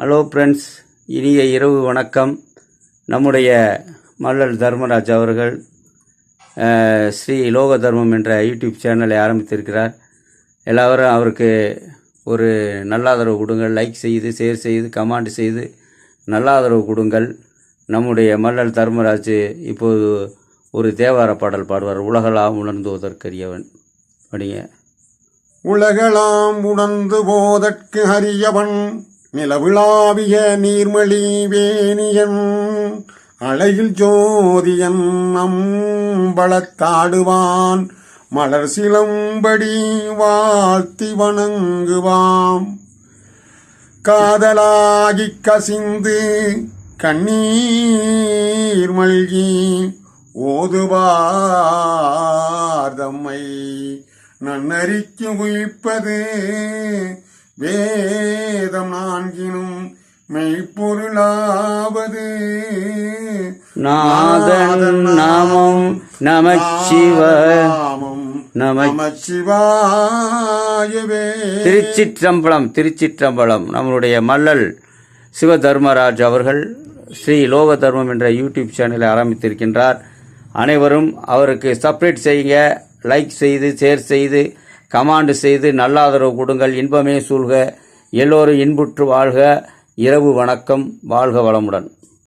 Hello friends இனிய இரவு வணக்கம். நம்முடைய மல்லல் தர்மராஜ் அவர்கள் ஸ்ரீ லோக தர்மம் என்ற யூடியூப் சேனலை ஆரம்பித்திருக்கிறார். எல்லாரும் அவருக்கு ஒரு நல்ல ஆதரவு கொடுங்கள். லைக் செய்து ஷேர் செய்து கமெண்ட் செய்து நல்ல ஆதரவு கொடுங்கள். நம்முடைய மல்லல் தர்மராஜ் இப்போது ஒரு தேவார பாடல் பாடுவார். உலகளாம் உணர்ந்துவதற்கரியவன் அப்படிங்க உலகளாம் உணர்ந்து போதற்கு அரியவன். நிலவிழாவிய நீர்மலி வேணியன் அழகில் ஜோதியன் அம்பளத்தாடுவான் மலர் சிலம்படி வாழ்த்தி வணங்குவாம். காதலாகி கசிந்து கண்ணீர் மல்கி ஓதுவார் தம்மை. நன்னறிக்கு உயிப்பது வேதம் நான்கினும் மெய்ப்பொருளாவது. நாதன் நாமம் நமச்சிவ நமச்சிவாயவே திருச்சிற்றம்பலம் திருச்சிற்றம்பலம் நம்மளுடைய மல்லல் சிவ தர்மராஜ் அவர்கள் ஸ்ரீ லோக தர்மம் என்ற யூடியூப் சேனலை ஆரம்பித்திருக்கின்றார். அனைவரும் அவருக்கு சப்ரேட் செய்யுங்க லைக் செய்து ஷேர் செய்து கமாண்டு செய்து நல்லாதரவு கொடுங்கள். இன்பமே சூழ்க. எல்லோரும் இன்புற்று வாழ்க. இரவு வணக்கம். வாழ்க வளமுடன்.